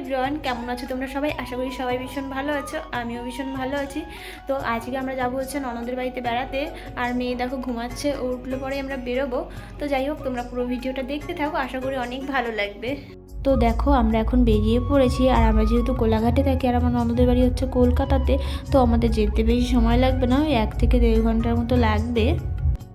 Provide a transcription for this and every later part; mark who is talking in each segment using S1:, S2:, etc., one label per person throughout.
S1: Everyone কেমন আছো তোমরা সবাই? আশা করি সবাই ভীষণ ভালো আছো, আমিও ভীষণ ভালো আছি। তো আজকে আমরা যাব হচ্ছে ননদের বাড়িতে বেড়াতে, আর মেয়ে দেখো ঘুমাচ্ছে, ও উঠল পরে আমরা বেরোবো। তো যাই হোক, তোমরা পুরো ভিডিওটা দেখতে থাকো, আশা করি অনেক ভালো লাগবে। তো দেখো, আমরা এখন বেরিয়ে পড়েছি, আর আমরা যেহেতু কোলাঘাটে থাকি, আর আমার ননদের বাড়ি হচ্ছে কলকাতাতে, তো আমাদের যেতে বেশি সময় লাগবে না, ওই এক থেকে দেড় ঘণ্টার মতো লাগবে।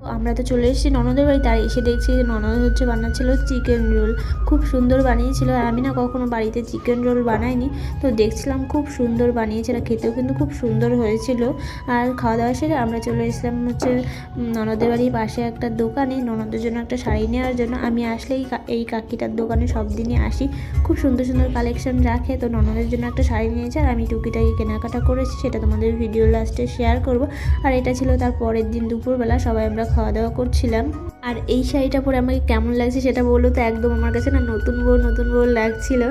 S1: আমরা তো চলে এসেছি ননদের বাড়িতে আর এসে দেখছি যে ননদ হচ্ছে বানাচ্ছিল চিকেন রোল খুব সুন্দর বানিয়েছিল। আর আমি না কখনো বাড়িতে চিকেন রোল বানাইনি। তো দেখছিলাম খুব সুন্দর বানিয়েছিল। খেতেও কিন্তু খুব সুন্দর হয়েছিল। আর খাওয়া দাওয়া সেরে আমরা চলে এসেছিলাম হচ্ছে ননদের বাড়ির পাশে একটা দোকানে। ননদের জন্য একটা শাড়ি নেওয়ার জন্য আমি আসলেই কা- এই কাকিটার দোকানে সব দিনই আসি। খুব সুন্দর সুন্দর কালেকশন রাখে। তো ননদের জন্য একটা শাড়ি নিয়েছে। আর আমি টুকিটাকি কেনাকাটা করেছি। সেটা তোমাদের ভিডিও লাস্টে শেয়ার করব। আর এটা ছিল তার পরের দিন দুপুরবেলা। সবাই আমরা খাওয়া দাওয়া করছিলাম। আর এই শাড়িটা পরে আমাকে কেমন লাগছে সেটা বলল তো একদম আমার কাছে না নতুন বউ নতুন বউ লাগছিল।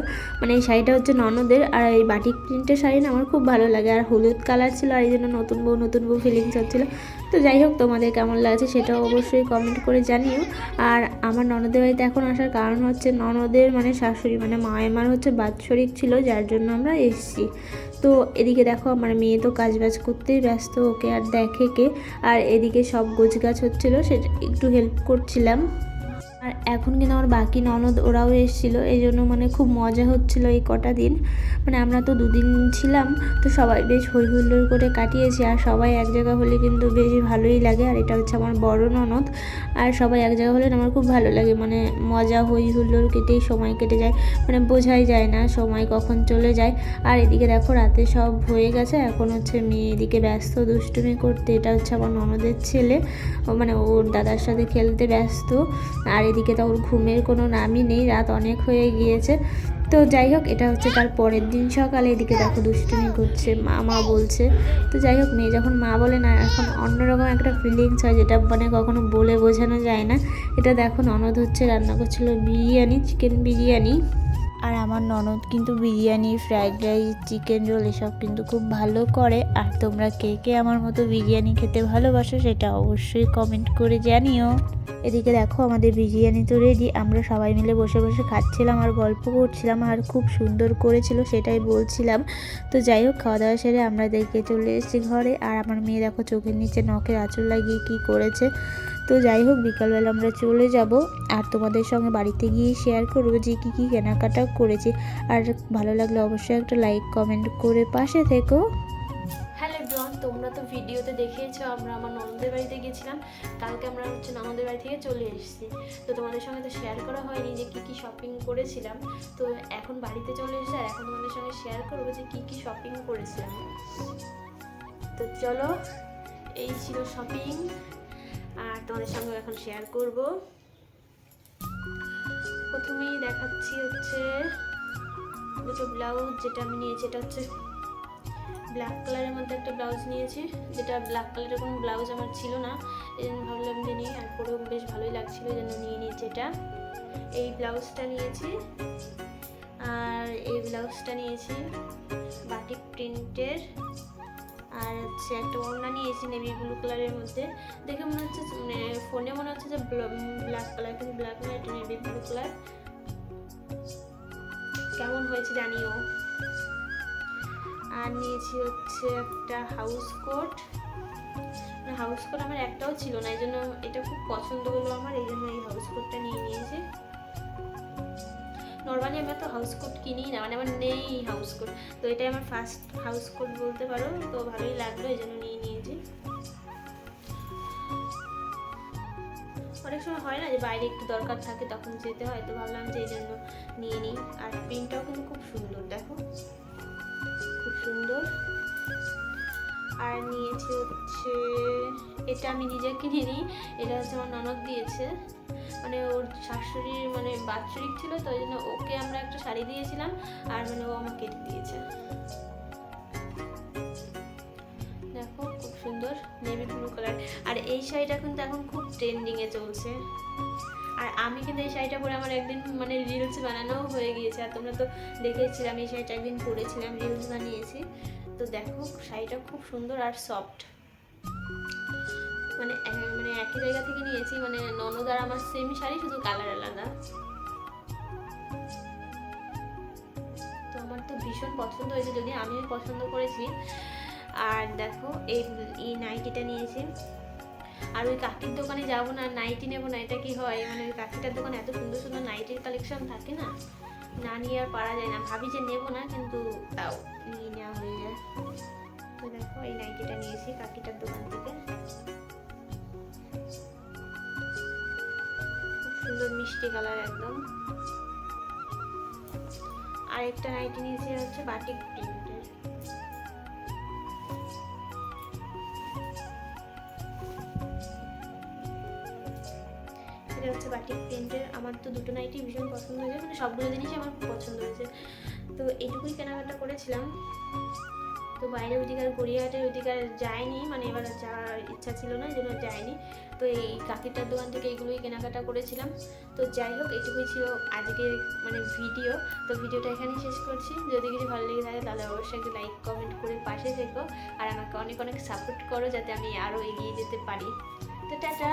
S1: মানে এই শাড়িটা হচ্ছে ননদের আর এই বাটিক প্রিন্টের শাড়ি না আমার খুব ভালো লাগে। আর হলুদ কালার ছিল আর এই জন্য নতুন বউ নতুন বউ ফিলিংস হচ্ছিল। তো যাই হোক, তোমাদের কেমন লাগছে সেটাও অবশ্যই কমেন্ট করে জানিও। আর আমার ননদের বাড়িতে এখন আসার কারণ হচ্ছে ননদের মানে শাশুড়ি মানে মায়েমার হচ্ছে বাৎসরিক ছিল, যার জন্য আমরা এসেছি। তো এদিকে দেখো আমার মেয়ে তো কাজ বাজ করতেই ব্যস্ত, ওকে আর দেখে কে। আর এদিকে সব গোছ গাছ হচ্ছিল, সেটা একটু হেল্প করছিলাম। আর এখন কিন্তু আমার বাকি ননদ ওরাও এসেছিল, এই জন্য মানে খুব মজা হচ্ছিল এই কটা দিন। মানে আমরা তো দুদিন ছিলাম, তো সবাই বেশ হই হুল্লোড় করে কাটিয়েছি, আর সবাই এক জায়গা হলে কিন্তু বেশ ভালোই লাগে, আর এটা হচ্ছে আমার বড় ননদ। আর সবাই এক জায়গা হলে আমার খুব ভালো লাগে মানে মজা হই হুল্লোড় কেটেই সময় কেটে যায় মানে বোঝাই যায় না সময় কখন চলে যায়। আর এদিকে দেখো রাতে সব হয়ে গেছে, এখন হচ্ছে মেয়ে এদিকে ব্যস্ত দুষ্টুমি করতে, এটা হচ্ছে আমার ননদের ছেলে মানে ওর দাদার সাথে খেলতে ব্যস্ত। আর এদিকে তো ওর ঘুমের কোনো নামই নেই, রাত অনেক হয়ে গিয়েছে। তো যাই হোক, এটা হচ্ছে তার পরের দিন সকালে। এদিকে দেখো দুষ্টুমি করছে মা মা বলছে। তো যাই হোক, মেয়ে যখন মা বলে না, এখন অন্যরকম একটা ফিলিংস হয় যেটা মানে কখনো বলে বোঝানো যায় না। এটা দেখো ননদ হচ্ছে রান্না করছিল বিরিয়ানি চিকেন বিরিয়ানি। আর আমার ননদ কিন্তু biryani, fried rice, chicken roll এসব কিন্তু খুব ভালো করে। আর তোমরা কে কে আমার মতো বিরিয়ানি খেতে ভালোবাসো সেটা অবশ্যই কমেন্ট করে জানিও। এদিকে দেখো, আমাদের বিরিয়ানি তো রেডি আমরা সবাই মিলে বসে বসে খাচ্ছিলাম আর গল্প করছিলাম আর খুব সুন্দর করেছিল সেটাই বলছিলাম। তো যাই হোক, খাওয়া দাওয়া সেরে আমরা দেখে চলে এসেছি ঘরে। আর আমার মেয়ে দেখো চোখের নিচে নখের আঁচল লাগিয়ে কি করেছে। তো যাই হোক, বিকালবেলা আমরা চলে যাব আর তোমাদের সঙ্গে বাড়িতে গিয়ে শেয়ার করব যে কী কী কেনাকাটা করেছি। আর ভালো লাগলে অবশ্যই একটা লাইক কমেন্ট করে পাশে থেকো। হ্যালো এভরিওয়ান তোমরা তো ভিডিওতে দেখেছ আমরা আমার ননদের বাড়িতে গেছিলাম কালকে আমরা হচ্ছে ননদের বাড়ি থেকে চলে এসেছি। তো তোমাদের সঙ্গে তো শেয়ার করা হয়নি যে কী কী শপিং করেছিলাম। তো এখন বাড়িতে চলে এসেছে আর এখন তোমাদের সঙ্গে শেয়ার করব যে কী কী শপিং করেছিলাম। তো চলো, এই ছিল শপিং আর তোমাদের সঙ্গে এখন শেয়ার করব। প্রথমেই দেখাচ্ছি হচ্ছে দুটো ব্লাউজ যেটা আমি নিয়েছি, এটা হচ্ছে ব্ল্যাক কালারের মধ্যে একটা ব্লাউজ নিয়েছি, যেটা ব্ল্যাক কালারের কোনো ব্লাউজ আমার ছিল না, এই জন্য ভাবলাম যে নিয়ে আর পরেও বেশ ভালোই লাগছিল, এই জন্য নিয়ে নিয়েছি এটা। এই ব্লাউজটা নিয়েছি, আর এই ব্লাউজটা নিয়েছি বাটিক প্রিন্টের আর হচ্ছে একটা ওড়না নিয়েছি নেভি ব্লু কালারের মধ্যে। দেখে মনে হচ্ছে মানে ফোনে মনে হচ্ছে যে ব্ল্যাক কালার কিন্তু ব্ল্যাক না, এটা নেভি ব্লু কালার কেমন হয়েছে জানিও। আর নিয়েছি হচ্ছে একটা হাউস কোট হাউস কোট আমার একটাও ছিল না, এই জন্য এটা খুব পছন্দ হলো আমার, এই জন্য এই হাউস কোটটা নিয়ে নিয়েছি। নর্মালি আমরা তো হাউস কোট কিনি না মানে আমার নেই হাউস কোট তো এটাই আমার ফার্স্ট হাউস কোট বলতে পারো, তো ভালোই লাগল, এই জন্য নিয়ে নিয়েছি। অনেক সময় হয় না যে বাইরে একটু দরকার থাকে, তখন যেতে হয়, তো ভাবলাম যে এই জন্য নিয়ে নিই। আর প্রিন্টটাও কিন্তু খুব সুন্দর, দেখো। খুব সুন্দর। আর নিয়েছি হচ্ছে, এটা আমি নিজে নিই এটা হচ্ছে আমার ননদ দিয়েছে। মানে ওর শাশুড়ির মানে বাৎসরিক ছিল, তো ওই জন্য ওকে আমরা একটা শাড়ি দিয়েছিলাম আর মানে ও আমাকে কেটে দিয়েছে। দেখো খুব সুন্দর নেভি ব্লু কালার আর এই শাড়িটা কিন্তু এখন খুব ট্রেন্ডিংয়ে চলছে। আর আমি কিন্তু এই শাড়িটা পরে আমার একদিন মানে রিলস বানানোও হয়ে গিয়েছে। আর তোমরা তো দেখেছিলাম এই শাড়িটা একদিন পরেছিলাম রিলস বানিয়েছি। তো দেখো শাড়িটা খুব সুন্দর আর সফট মানে মানে একই জায়গা থেকে নিয়েছি মানে ননদ আর আমার সেম শাড়ি, শুধু কালার আলাদা। তো আমার তো ভীষণ পছন্দ হয়েছে যদি আমিও পছন্দ করেছি। আর দেখো, এই এই নাইটিটা নিয়েছি। আর ওই কাকির দোকানে যাব না, নাইটি নেব না, এটা কি হয়? মানে ওই কাকিটার দোকানে এত সুন্দর সুন্দর নাইটির কালেকশন থাকে না? না নিয়ে আর পারা যায় না। ভাবি যে নেব না, কিন্তু তাও নিয়ে নেওয়া হয়ে যায়। তো দেখো, এই নাইটিটা নিয়েছি কাকিটার দোকান থেকে। সুন্দর মিষ্টি কালার একদম। আর একটা নাইটি নিয়েছি হচ্ছে বাটিক হচ্ছে বাটিক প্রিন্টের। আমার তো দুটো নাইটি ভীষণ পছন্দ হয়েছে মানে সবগুলো জিনিসই আমার পছন্দ হয়েছে। তো এইটুকুই কেনাকাটা করেছিলাম। তো বাইরে ওইদিকে আর গড়িয়াহাটের ওইদিকে আর যায়নি মানে এবার যাওয়ার ইচ্ছা ছিল না এই জন্য যায়নি। তো এই কাকিটার দোকান থেকে এইগুলোই কেনাকাটা করেছিলাম। তো যাই হোক এইটুকুই ছিল আজকের মানে ভিডিও। তো ভিডিওটা এখানেই শেষ করছি। যদি কিছু ভালো লেগে থাকে, তাহলে অবশ্যই একটু লাইক কমেন্ট করে পাশে থেকো। আর আমাকে অনেক অনেক সাপোর্ট করো, যাতে আমি আরও এগিয়ে যেতে পারি। তো টাটা,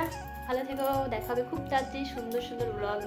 S1: ভালো থেকো, দেখা হবে খুব তাড়াতাড়ি সুন্দর সুন্দর ব্লগ